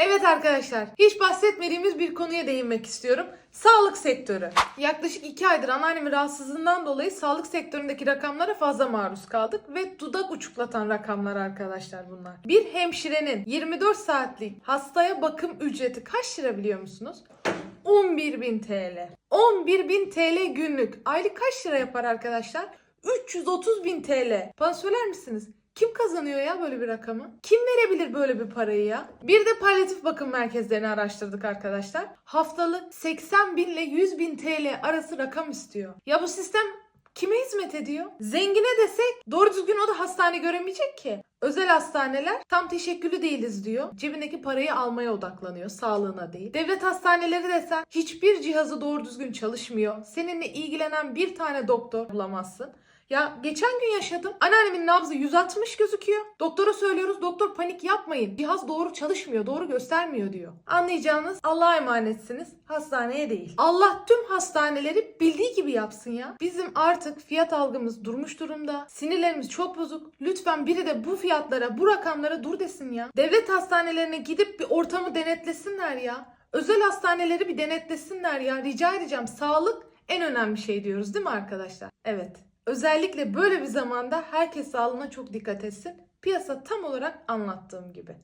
Evet arkadaşlar, hiç bahsetmediğimiz bir konuya değinmek istiyorum. Sağlık sektörü. Yaklaşık 2 aydır anneannemin rahatsızlığından dolayı sağlık sektöründeki rakamlara fazla maruz kaldık ve dudak uçuklatan rakamlar arkadaşlar bunlar. Bir hemşirenin 24 saatlik hastaya bakım ücreti kaç lira biliyor musunuz? 11.000 TL. 11.000 TL günlük. Aylık kaç lira yapar arkadaşlar? 330.000 TL. Bana söyler misiniz? Kim kazanıyor ya böyle bir rakamı? Kim verebilir böyle bir parayı ya? Bir de palyatif bakım merkezlerini araştırdık arkadaşlar. Haftalık 80 bin ile 100 bin TL arası rakam istiyor. Ya bu sistem kime hizmet ediyor? Zengine desek doğru düzgün o da hastane göremeyecek ki. Özel hastaneler tam teşekküllü değiliz diyor. Cebindeki parayı almaya odaklanıyor, sağlığına değil. Devlet hastaneleri desen hiçbir cihazı doğru düzgün çalışmıyor. Seninle ilgilenen bir tane doktor bulamazsın. Ya geçen gün yaşadım. Anneannemin nabzı 160 gözüküyor. Doktora söylüyoruz. Doktor panik yapmayın. Cihaz doğru çalışmıyor. Doğru göstermiyor diyor. Anlayacağınız Allah'a emanetsiniz. Hastaneye değil. Allah tüm hastaneleri bildiği gibi yapsın ya. Bizim artık fiyat algımız durmuş durumda. Sinirlerimiz çok bozuk. Lütfen biri de bu fiyatlara, bu rakamlara dur desin ya. Devlet hastanelerine gidip bir ortamı denetlesinler ya. Özel hastaneleri bir denetlesinler ya. Rica edeceğim. Sağlık en önemli şey diyoruz değil mi arkadaşlar? Evet. Özellikle böyle bir zamanda herkes sağlığına çok dikkat etsin. Piyasa tam olarak anlattığım gibi.